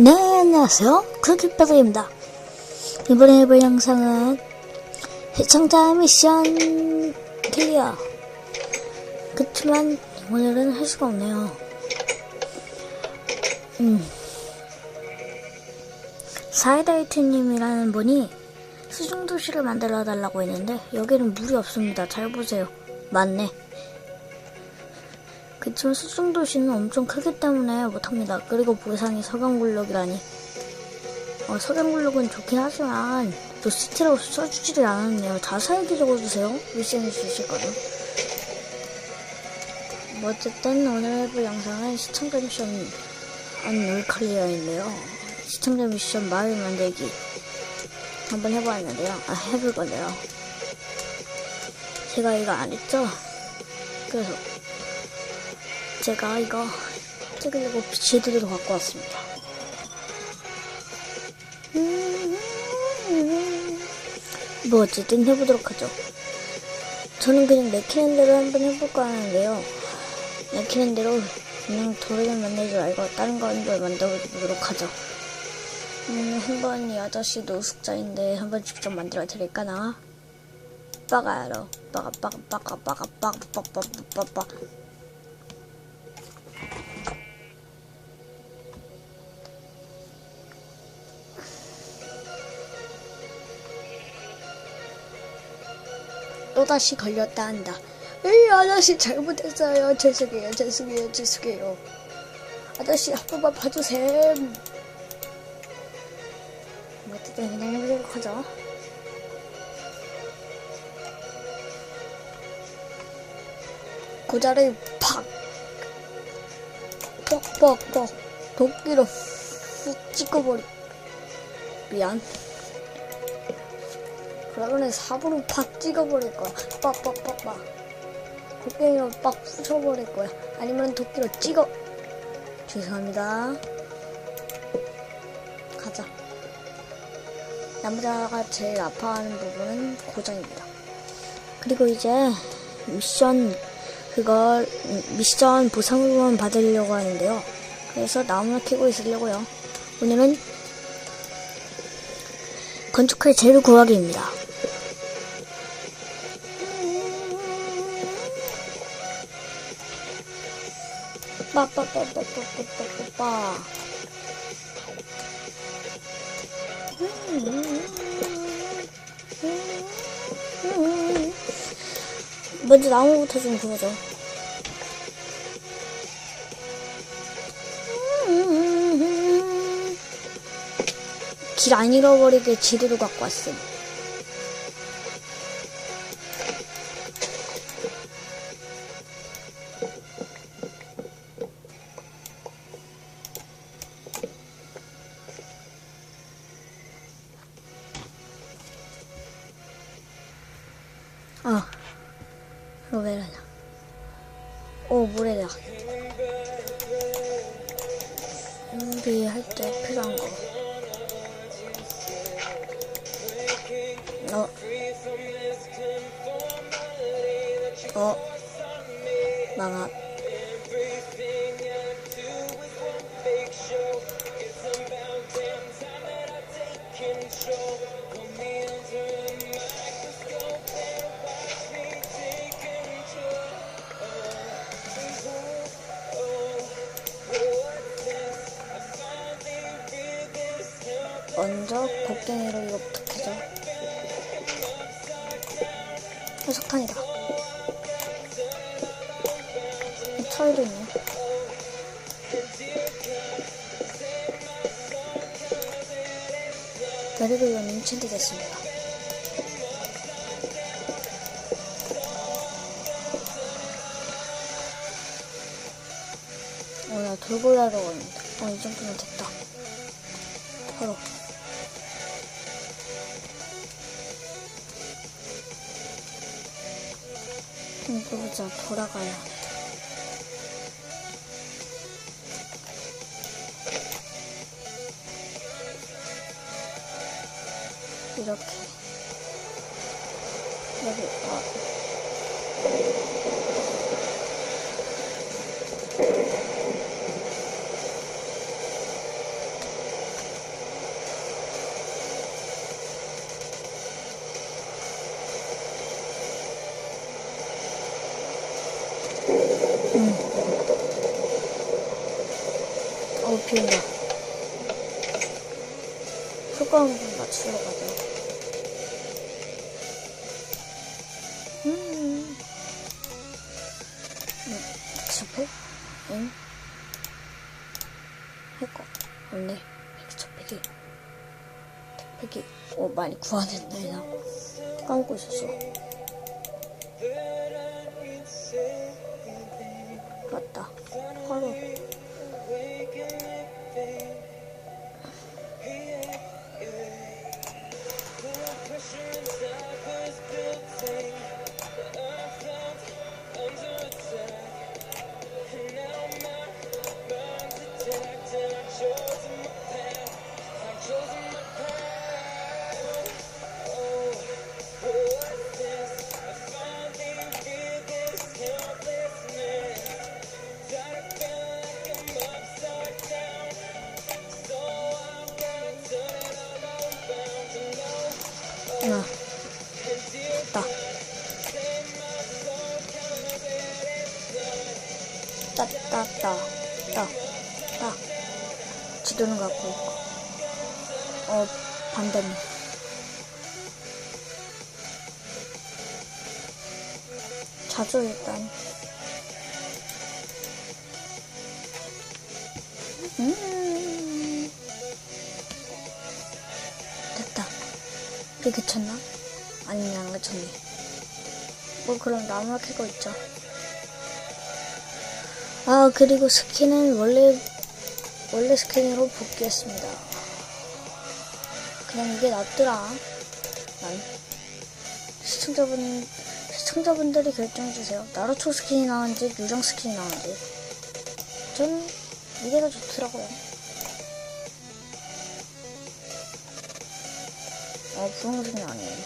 네, 안녕하세요. 크기빠드입니다. 이번에 해볼 영상은 시청자 미션 클리어. 그치만 오늘은 할 수가 없네요. 음. 사이다이트님이라는 분이 수중도시를 만들어 달라고 했는데 여기는 물이 없습니다. 잘 보세요. 맞네. 그치만 수중도시는 엄청 크기 때문에 못합니다. 그리고 보상이 서강굴럭이라니. 어, 서강굴럭은 좋긴 하지만 또 시티라고 써주지를 않았네요. 자세하게 적어주세요. 미션을 주실 거는. 뭐 어쨌든 오늘 해볼 영상은 시청자 미션 안놀 클리어인데요. 시청자 미션 마을 만들기 한번 해보았는데요. 아 해볼 건데요. 제가 이거 안 했죠? 그래서 제가 이거 찍으려고 제대로 갖고 왔습니다. 뭐 어쨌든 해보도록 하죠. 저는 그냥 내키는 대로 한번 해볼까 하는데요. 내키는 대로 그냥 도로를 만들지 말고 다른 거를 만들어보도록 하죠. 음, 한번 이 아저씨 노숙자인데 한번 직접 만들어 드릴까나? 빠가야로 빠가 빠가 빠가 빠가 빠가 빠가 빠가 빠가 또다시 걸렸다 한다. 이 아저씨 잘못했어요. 죄송해요, 죄송해요, 죄송해요. 아저씨 한 번만 봐주셈. 뭐 어쨌든 그냥 해보도록 하죠. 고자를 팍! 뻑뻑뻑 도끼로 훅 찍어버리 미안 그러면 삽으로 팍 찍어버릴 거야. 빡빡빡빡. 곡괭이로 빡 부숴버릴 거야. 아니면 도끼로 찍어. 죄송합니다. 가자. 남자가 제일 아파하는 부분은 고장입니다. 그리고 이제 미션 그걸 미션 보상으로만 받으려고 하는데요. 그래서 나무를 캐고 있으려고요. 오늘은 건축할 재료 구하기입니다. 빠빠빠빠빠빠빠빠 먼저 나무부터 좀 구워줘. 길 안 잃어버리게 지도를 갖고 왔음. あロベラだおボレだうんビー入ってプランゴあ。あ。曲がっ 석탄이다. 철도 있네. 이건 인챈트 됐습니다. 어, 나 돌고래로 오는데. 어, 이 정도면 됐다. 바로. 보자, 돌아가야. 이렇게. 여기, 아. 보인다. 효과음 가자. 음. 음, 엑스퍼? 응? 할거 없네. 패기. 패기. 어, 많이 구하는다, 나. 까먹고 있었어. 지도는 갖고 있고. 어, 반대네. 자주 일단. 음. 됐다. 비 그쳤나? 아니면 안 그쳤네. 뭐 그럼 나무를 캐고 있죠. 아 그리고 스킨은 원래 원래 스킨으로 복귀했습니다. 그냥 이게 낫더라. 난 시청자분 시청자분들이 결정해 주세요. 나루토 스킨이 나은지 유령 스킨이 나은지. 저는 이게 더 좋더라고요. 어, 분홍색이 아니에요.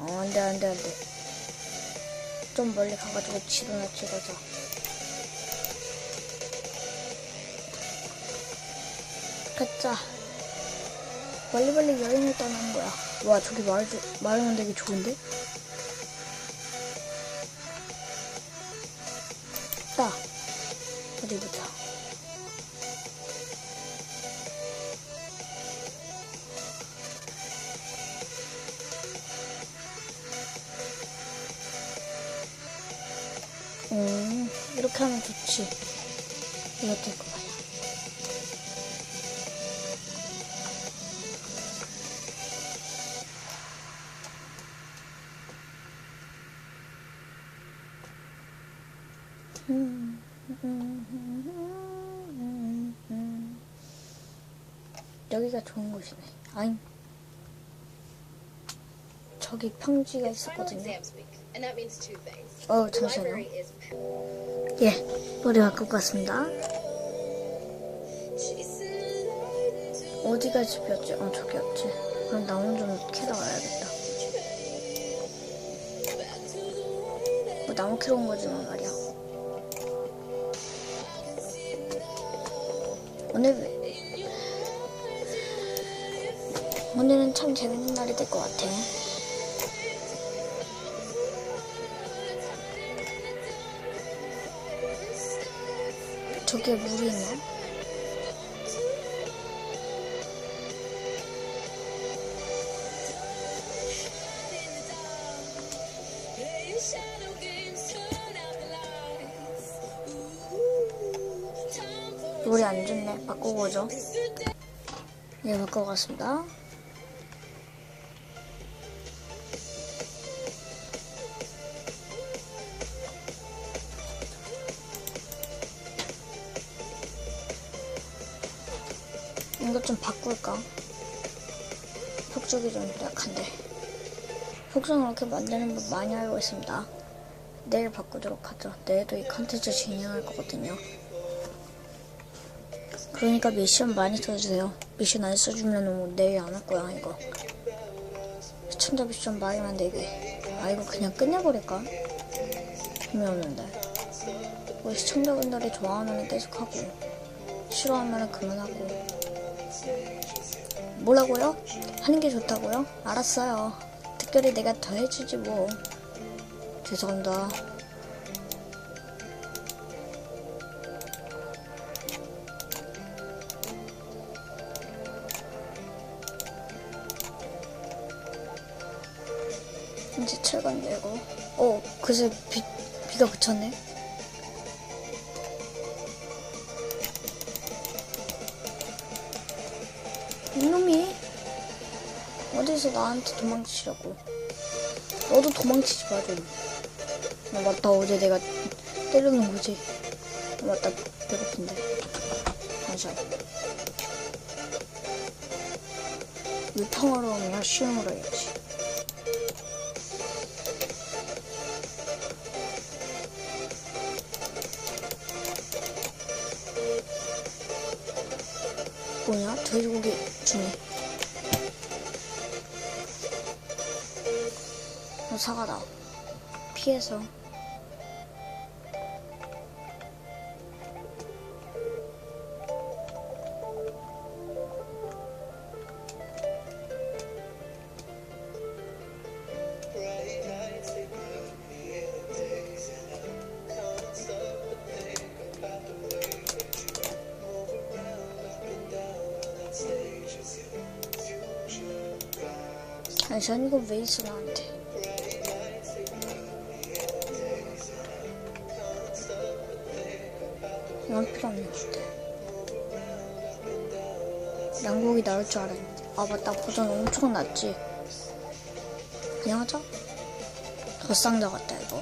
어, 안 돼, 안 돼, 안 돼. 좀 멀리 가가지고 지도나 찍어자. 가자. 멀리 멀리 여행을 떠나는 거야. 와, 저기 말, 말 만들기 좋은데? 따. 어디 보자. 음, 이렇게 하면 좋지. 될 여기가 좋은 곳이네. 아잉. 저기 평지가 있었거든요. 어, 잠시만요. 예, 머리 바꿀 것 같습니다. 어디가 집이었지? 어, 저기였지. 그럼 나무 좀 캐러 가야겠다. 뭐 나무 캐러 온 거지만 말이야. 오늘 오늘은 참 재밌는 날이 될 것 같아. 저기에 물이 있 오죠. 예, 바꾸고 갔습니다. 이거 좀 바꿀까? 폭죽이 좀 약한데. 폭죽을 이렇게 만드는 법 많이 알고 있습니다. 내일 바꾸도록 하죠. 내일도 이 컨텐츠 진행할 거거든요. 그러니까 미션 많이 써주세요. 미션 안 써주면 내일 안 할 거야, 이거. 시청자 미션 많이 만들게. 아, 이거 그냥 끝내버릴까? 재미없는데. 우리 시청자분들이 좋아하면 계속 하고, 싫어하면 그만하고. 뭐라고요? 하는 게 좋다고요? 알았어요. 특별히 내가 더 해주지 뭐. 죄송합니다. 이제 철근 내고. 어, 그새 비, 비가 그쳤네. 이놈이 어디서 나한테 도망치려고. 너도 도망치지 마, 좀. 아, 맞다, 어제 내가 때려놓은 거지. 아, 맞다, 배고픈데. 잠시만. 유통으로 하면 쉬움으로 해야지. 뭐냐? 돼지고기 주네. 어, 사과다. 피해서. 잠시만 이거 왜 있어 나한테 이건 필요 없는 것 같아 양고기 나올 줄 알았는데. 아 맞다. 버전 엄청 낮지. 그냥 하자. 더 상자 같다 이거.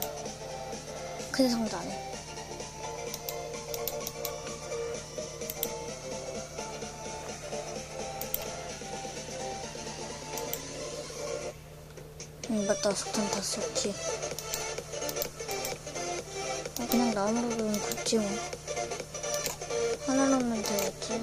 큰 상자네 응 맞다 석탄 다 썼지. 아, 그냥 나무로 그면 굽지 뭐. 하나 넣으면 되겠지